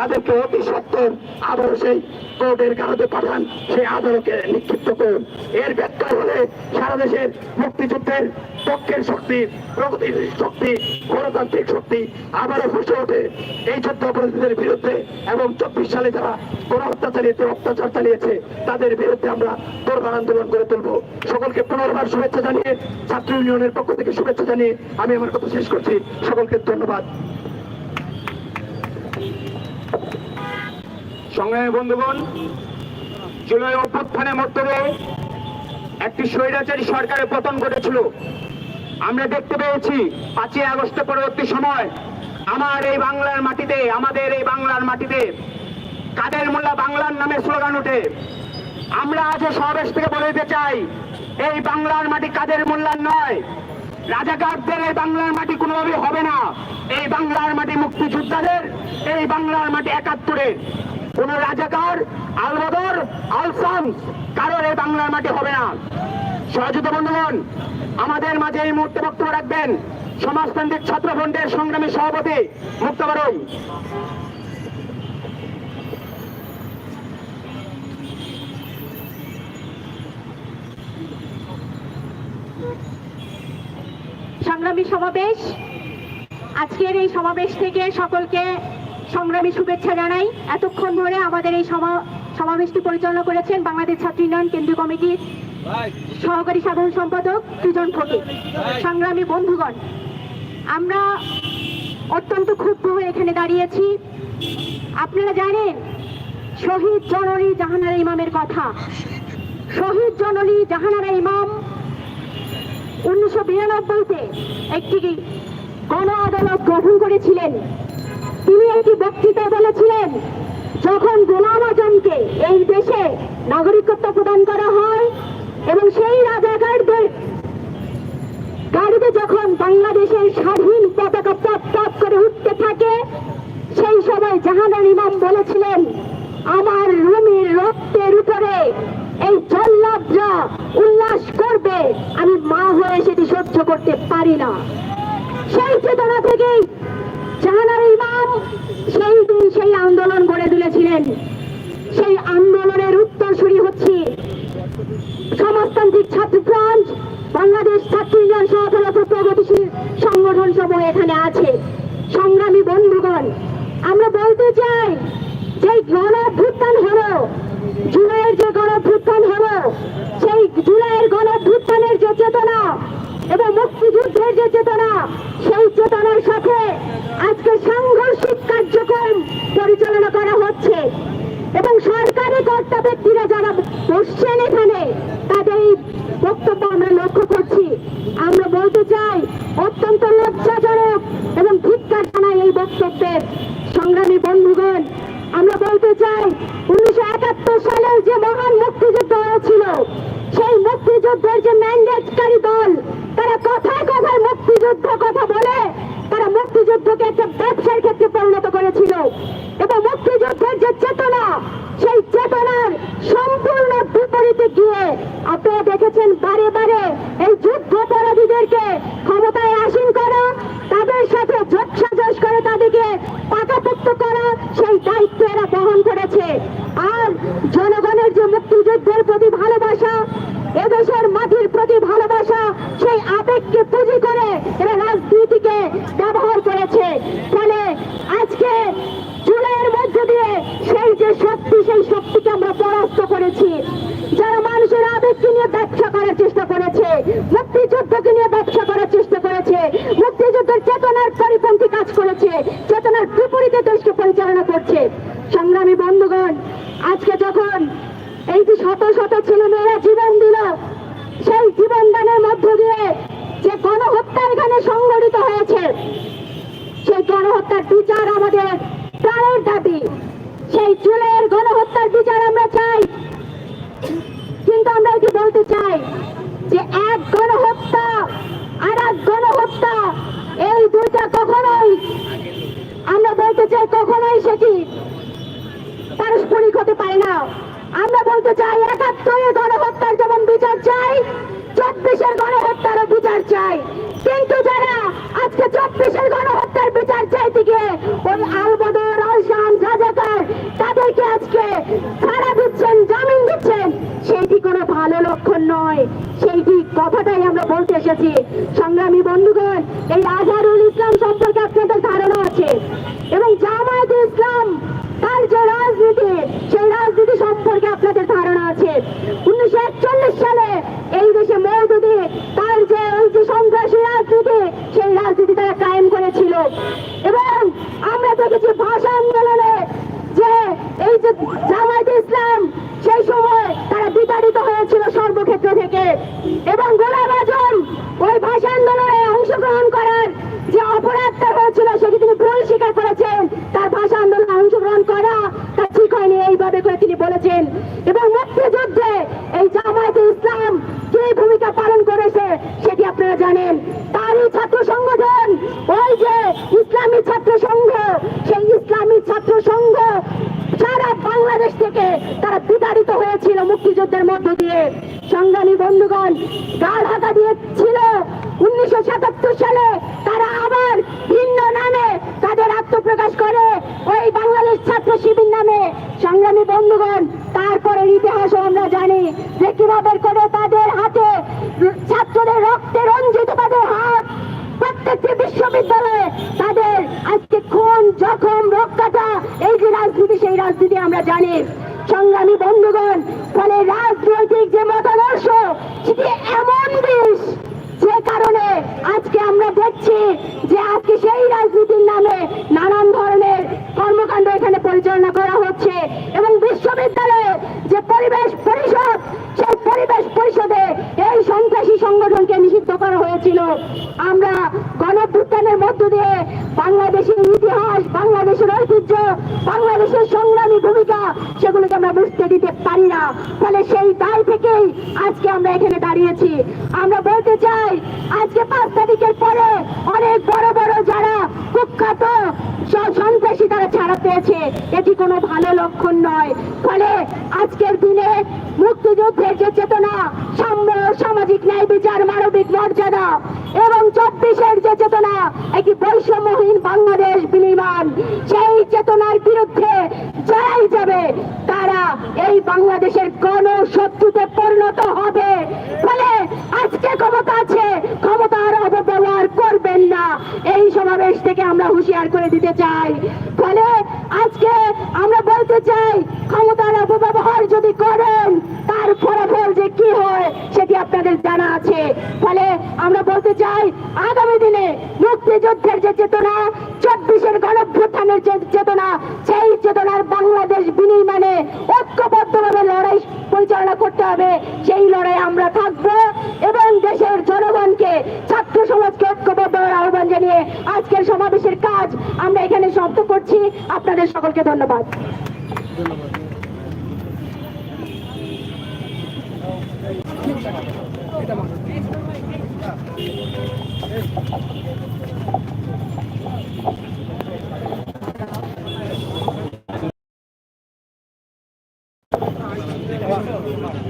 তাদেরকে অতি সত্তর আবারও সেই কোর্টের কারণে পাঠান। সেই আদালতকে নিক্ষিপ্ত করুন। এর ব্যাখ্যা হলে সারা দেশের মুক্তিযুদ্ধের পক্ষের শক্তি, প্রগতির শক্তি, গণতান্ত্রিক শক্তি আবারও ফুসে ওঠে। এই যুদ্ধ অপরাধীদের বিরুদ্ধে এবং চব্বিশ সালে যারা গণহত্যা চালিয়েছে, অত্যাচার চালিয়েছে, তাদের বিরুদ্ধে আমরা দরবার আন্দোলন করে তুলবো। সকলকে পুনর্বার শুভেচ্ছা জানিয়ে ছাত্র ইউনিয়নের পক্ষ থেকে শুভেচ্ছা জানিয়ে আমি আমার কথা শেষ করছি। সকলকে ধন্যবাদ। সংগ্রামী বন্ধুগণ, জুলাই অভ্যুত্থানের মধ্যে একটি স্বৈরাচারী সরকারের পতন ঘটেছিল। আমরা দেখতে পেয়েছি, পাঁচই আগস্ট পরবর্তী সময় আমার এই বাংলার মাটিতে, আমাদের এই বাংলার মাটিতে কাদের মোল্লা বাংলার নামে স্লোগান ওঠে। আমরা আজ সমাবেশ থেকে বলে দিতে চাই, এই বাংলার মাটি কাদের মোল্লার নয়। রাজাকারদের এই বাংলার মাটি কোনোভাবেই হবে না। এই বাংলার মাটি মুক্তিযোদ্ধাদের, এই বাংলার মাটি একাত্তরের। কোন রাজাকার, আলবদর, আলসাম, কারোর এই বাংলার মাটি হবে না। সহযোগিতা বন্ধুগণ, আমাদের মাঝে এই মুহূর্তে বক্তব্য রাখবেন সমাজতান্ত্রিক ছাত্র ফ্রন্টের সংগ্রামী সভাপতি মুক্ত বারুই। সংগ্রামী সমাবেশ, আজকের এই সমাবেশ থেকে সকলকে সংগ্রামী শুভেচ্ছা জানাই। এতক্ষণ ধরে আমাদের এই সমা- সমাবেশটি পরিচালনা করেছেন বাংলাদেশ ছাত্র ইউনিয়ন কেন্দ্রীয় কমিটির সহকারী সাধারণ সম্পাদক সৃজন ফকির, সংগ্রামী বন্ধুগণ। আমরা অত্যন্ত ক্ষুব্ধ হয়ে এখানে দাঁড়িয়েছি। আপনারা জানেন, শহীদ জননী জাহানারা ইমামের কথা। শহীদ জননী জাহানারা ইমাম উনিশশো বিরানব্বইতে একটি গণ আদালত গঠন করেছিলেন। তিনি একটি বক্তৃতা বলেছিলেন, যখন গোলাম আজমকে এই দেশে নাগরিকত্ব প্রদান করা হয় এবং সেই রাজাকারদের যখন বাংলাদেশের স্বাধীন পতাকা পথ করে উঠতে থাকে, সেই সময় জাহানার ইমাম বলেছিলেন, আমার রুমির রক্তের উপরে এই জল্লাদরা উল্লাস করবে, আমি মা হয়ে সেটি সহ্য করতে পারি না। সেই চেতনা থেকেই জাহানার ইমাম সেই দিন সেই আন্দোলন গড়ে তুলেছিলেন। সেই আন্দোলনের উত্তরসূরি হচ্ছে সমাজতান্ত্রিক ছাত্র ফ্রন্ট বাংলাদেশ ছাত্র ইউনিয়ন প্রগতিশীল সংগঠন সমূহ এখানে আছে। সংগ্রামী বন্ধুগণ, আমরা বলতে চাই যে গণ অভ্যুত্থান হলো, জুলাইয়ের যে গণ অভ্যুত্থান হলো, সেই জুলাইয়ের গণ অভ্যুত্থানের যে চেতনা এবং মুক্তিযুদ্ধের যে চেতনা, সেই চেতনার সাথে আজকে সাংঘর্ষিক কার্যক্রম পরিচালনা করা হচ্ছে। এবং সরকারি কর্তা ব্যক্তিরা যারা বসছেন এখানে, তাদের এই বক্তব্য আমরা লক্ষ্য করছি। আমরা বলতে চাই, অত্যন্ত লজ্জাজনক এবং ধিক্কার জানাই এই বক্তব্যের সংগ্রামী বন্ধুগণ। আমরা বলতে চাই, উনিশশো একাত্তর সালের যে মহান মুক্তিযুদ্ধ হয়েছিল, সেই মুক্তিযুদ্ধের যে ম্যান্ডেটকারী দল তারা কথায় কথায় মুক্তিযুদ্ধ কথা বলে, তারা মুক্তিযুদ্ধকে একটা ব্যবসার ক্ষেত্রে পরিণত করেছিল। এবং মুক্তিযুদ্ধের যে চেতনা, সেই চেতনার সম্পূর্ণ বিপরীতে গিয়ে আপনারা দেখেছেন বারে বারে এই যুদ্ধ অপরাধীদেরকে ক্ষমতায় আসীন করা, তাদের সাথে যোগসাজস করে তাদেরকে পাকাপোক্ত করা, সেই দায়িত্ব এরা বহন করেছে। আর জনগণের যে মুক্তিযুদ্ধের প্রতি ভালোবাসা এদেশের মাটির প্রতি ভালোবাসা সেই আবেগকে পুঁজি করে এরা রাজনীতিকে ব্যবহার করেছে ফলে আজকে জুলাইয়ের মধ্য দিয়ে সেই যে শক্তি, সেই শক্তিকে আমরা পরাস্ত করেছি, যারা মানুষের আবেগকে নিয়ে ব্যবসা করার চেষ্টা করেছে, মুক্তিযুদ্ধকে নিয়ে ব্যবসা করার চেষ্টা করেছে, মুক্তিযুদ্ধের চেতনার পরিপন্থী কাজ করেছে, চেতনার বিপরীতে দেশকে পরিচালনা করছে। সংগ্রামী বন্ধুগণ, আজকে যখন এই যে শত শত ছেলে মেয়েরা জীবন দিল, সেই জীবন দানের মধ্য দিয়ে যে গণহত্যা এখানে সংগঠিত হয়েছে, সেই গণহত্যার বিচার আমাদের প্রাণের দাবি। সেই চুলের গণহত্যার বিচার আমরা চাই। কিন্তু আমরা এটি বলতে চাই যে এক গণহত্যা আর এক গণহত্যা, এই দুইটা কখনোই আমরা বলতে চাই কখনোই সেটি পারস্পরিক হতে পারে না। আমরা বলতে চাই একাত্তরের গণহত্যার যেমন বিচার চাই, চব্বিশের গণহত্যারও বিচার চাই। কিন্তু যারা আজকে চব্বিশের গণহত্যার বিচার চাইতে গিয়ে ওই আলবদর আলসাম রাজাকার নয়। সেই ঠিক কথাটাই আমরা বলতে এসেছি। সংগ্রামী বন্ধুগণ, এই আজহারুল ইসলাম সম্পর্কে আপনাদের ধারণা আছে। এবং জামায়াত ইসলাম, তার যে রাজনীতি, সেই রাজনীতি সম্পর্কে আপনাদের ধারণা আছে। উনিশশো একচল্লিশ সালে এই দেশে মৌদুদি তার যে ওই যে সন্ত্রাসী রাজনীতি সেই রাজনীতি তারা কায়েম করেছিল এবং আমরা দেখেছি ভাষা আন্দোলনে যে এই যে জামায়াত ইসলাম সেই সময় তারা বিতাড়িত হয়েছিল সর্বক্ষেত্র থেকে এবং গোলাম আজম ওই ভাষা আন্দোলনে অংশগ্রহণ করার যে অপরাধটা হয়েছিল সেটি তিনি ভুল স্বীকার করেছেন তার ভাষা আন্দোলনে অংশগ্রহণ করা তা ঠিক এইভাবে করে তিনি বলেছেন, এবং মুক্তিযুদ্ধে এই জামায়াত ইসলাম যে ভূমিকা পালন করেছে সেটি আপনারা জানেন। তারই ছাত্র সংগঠন, ওই যে ইসলামী ছাত্র সংঘ, সেই ইসলামী ছাত্র সংঘ সারা বাংলাদেশ থেকে তারা বিতাড়িত হয়েছিল মুক্তিযুদ্ধের মধ্য দিয়ে। সংগ্রামী বন্ধুগণ গাল হাতা দিয়েছিল উনিশশো সাতাত্তর সালে তারা আবার ভিন্ন নামে তাদের আত্মপ্রকাশ করে ওই বাংলাদেশ ছাত্র শিবির নামে সংগ্রামী বন্ধুগণ, তারপরের ইতিহাসও আমরা জানি যে কীভাবে করে তাদের হাতে ছাত্রদের রক্তে রঞ্জিত তাদের হাত, প্রত্যেকটি বিশ্ববিদ্যালয়ে তাদের আজকে খুন, জখম রক্ষাটা এই যে রাজনীতি, সেই রাজনীতি আমরা জানি। সংগ্রামী বন্ধুগণ, ফলে রাজনৈতিক যে মতাদর্শ, সেটি এমন দেশ যে কারণে আজকে আমরা দেখছি যে আজকে সেই রাজনীতির নামে নানান ধরনের কর্মকাণ্ড এখানে পরিচালনা করা হচ্ছে এবং বিশ্ববিদ্যালয়ে যে পরিবেশ পরিষদ সেই পরিবেশ পরিষদে এই সন্ত্রাসী সংগঠনকে নিষিদ্ধ করা হয়েছিল আমরা গণভ্যুত্থানের মধ্য দিয়ে বাংলাদেশের ইতিহাস বাংলাদেশের ঐতিহ্য, বাংলাদেশের সংগ্রামী ভূমিকা, সেগুলোকে আমরা বুঝতে দিতে পারি না। ফলে সেই দায় থেকেই আজকে আমরা এখানে দাঁড়িয়েছি। আমরা বলতে চাই, আজকে পাঁচ তারিখের পরে অনেক বড় বড় যারা কুখ্যাত সন্ত্রাসী তারা ছাড়া পেয়েছে এটি কোনো ভালো লক্ষণ নয়। ফলে আজকের দিনে মুক্তিযুদ্ধের যে চেতনা, সাম্য, সামাজিক ন্যায় বিচার, মানবিক মর্যাদা এবং চব্বিশের যে চেতনা, একটি বৈষম্যহীন বাংলাদেশ বিনির্মাণ, সেই চেতনার বিরুদ্ধে যারাই যাবে, তারা এই বাংলাদেশের গণ শত্রুতে পরিণত হবে। ফলে আজকে ক্ষমতা আছে ক্ষমতার অপব্যবহার করবেন না এই সমাবেশ থেকে আমরা হুঁশিয়ার করে দিতে চাই। ফলে আজকে আমরা বলতে চাই, ক্ষমতার অপব্যবহার যদি করেন, তার ফলাফল যে কি হয় সেটি আপনাদের জানা আছে। ফলে আমরা বলতে চাই, আগামী দিনে মুক্তিযুদ্ধের যে চেতনা, চব্বিশের গণভ্যুত্থানের যে চেতনা, সেই চেতনার বাংলাদেশ বিনির্মাণে ঐক্যবদ্ধভাবে লড়াই পরিচালনা করতে হবে। সেই লড়াই আমরা থাকব এবং দেশের জনগণকে, ছাত্র সমাজকে ঐক্যবদ্ধ জানিয়ে আজকের সমাবেশের কাজ আমরা এখানে শব্দ করছি। আপনাদের সকলকে ধন্যবাদ। ধন্যবাদ।